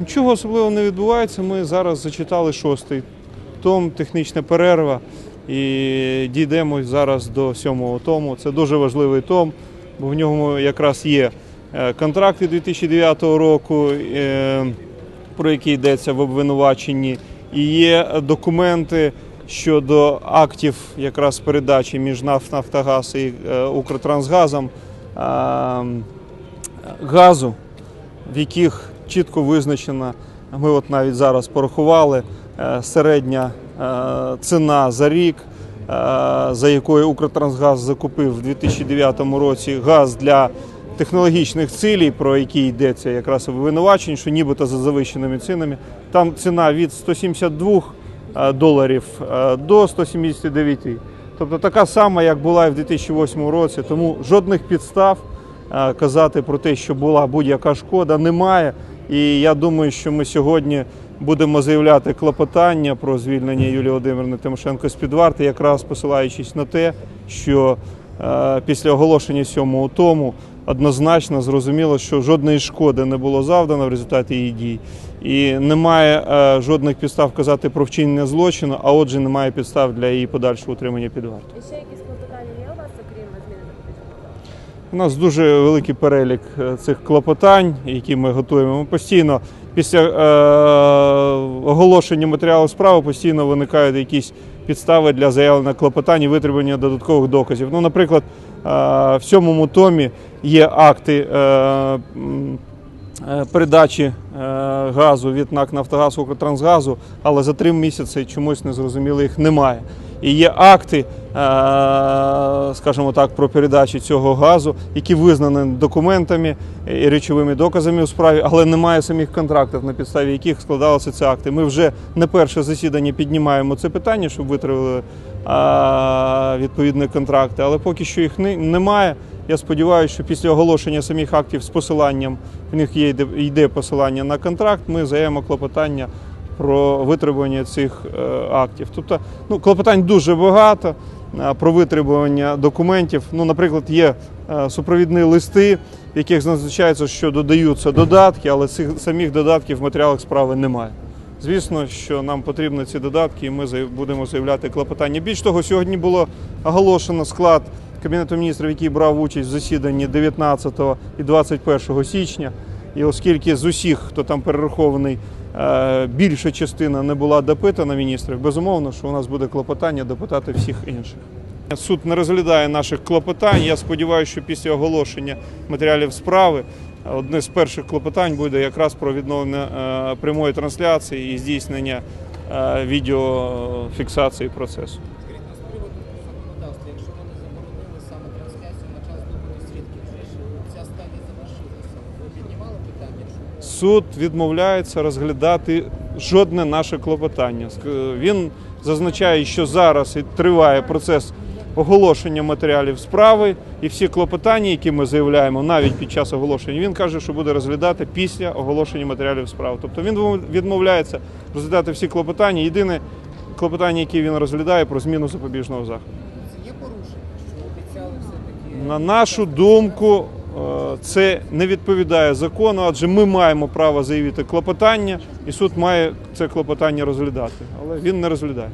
Нічого особливого не відбувається. Ми зараз зачитали шостий том, технічна перерва. І дійдемо зараз до сьомого тому. Це дуже важливий том, бо в ньому якраз є е, контракти 2009 року, е, про які йдеться в обвинуваченні, і є документи щодо актів якраз передачі між НАФ «Нафтогаз» і е, Укртрансгазом газу, в яких чітко визначена, ми от навіть зараз порахували, е, середня е, ціна за рік, е, за якою Укртрансгаз закупив в 2009 році газ для технологічних цілей, про які йдеться якраз в обвинуваченні, що нібито за завищеними цінами. Там ціна від 172 е, доларів до 179. Тобто така сама, як була і в 2008 році, тому жодних підстав казати про те, що була будь-яка шкода, немає. І я думаю, що ми сьогодні будемо заявляти клопотання про звільнення Юлії Володимирівни Тимошенко з під варти, якраз посилаючись на те, що е, після оголошення сьомого тому однозначно зрозуміло, що жодної шкоди не було завдано в результаті її дій. І немає е, жодних підстав казати про вчинення злочину, а отже, немає підстав для її подальшого утримання під вартою. І ще якісь клопотання є у вас, окрім зміни запобіжного? У нас дуже великий перелік е, цих клопотань, які ми готуємо. Ми постійно після е, оголошення матеріалу справи постійно виникають якісь підстави для заявлення клопотань і витребування додаткових доказів. Ну, наприклад, е, в сьомому томі є акти. Е, е, Передачі е, газу від НАК Нафтогаз Укртрансгазу, але за три місяці чомусь незрозуміло їх немає. І є акти, е, скажімо так, про передачу цього газу, які визнані документами і речовими доказами у справі, але немає самих контрактів, на підставі яких складалися ці акти. Ми вже не перше засідання піднімаємо це питання, щоб витримали е, відповідні контракти, але поки що їх не- немає. Я сподіваюся, що після оголошення самих актів з посиланням, в них є йде- посилання на контракт, ми заявимо клопотання про витребування цих е, актів. Тобто, ну, клопотань дуже багато е, про витребування документів. Ну, наприклад, є е, супровідні листи, в яких зазначається, що додаються додатки, але цих самих додатків в матеріалах справи немає. Звісно, що нам потрібні ці додатки, і ми будемо заявляти клопотання. Більш того, сьогодні було оголошено склад Кабінету міністрів, який брав участь в засіданні 19 і 21 січня. І оскільки з усіх, хто там перерахований, е, більша частина не була допитана міністрів, безумовно, що у нас буде клопотання допитати всіх інших. Суд не розглядає наших клопотань. Я сподіваюся, що після оголошення матеріалів справи одне з перших клопотань буде якраз про відновлення е, прямої трансляції і здійснення е, відеофіксації процесу. Суд відмовляється розглядати жодне наше клопотання. Він зазначає, що зараз триває процес оголошення матеріалів справи, і всі клопотання, які ми заявляємо навіть під час оголошення, він каже, що буде розглядати після оголошення матеріалів справи. Тобто він відмовляється розглядати всі клопотання. Єдине клопотання, яке він розглядає, про зміну запобіжного заходу. На нашу думку, це не відповідає закону, адже ми маємо право заявити клопотання, і суд має це клопотання розглядати, але він не розглядає.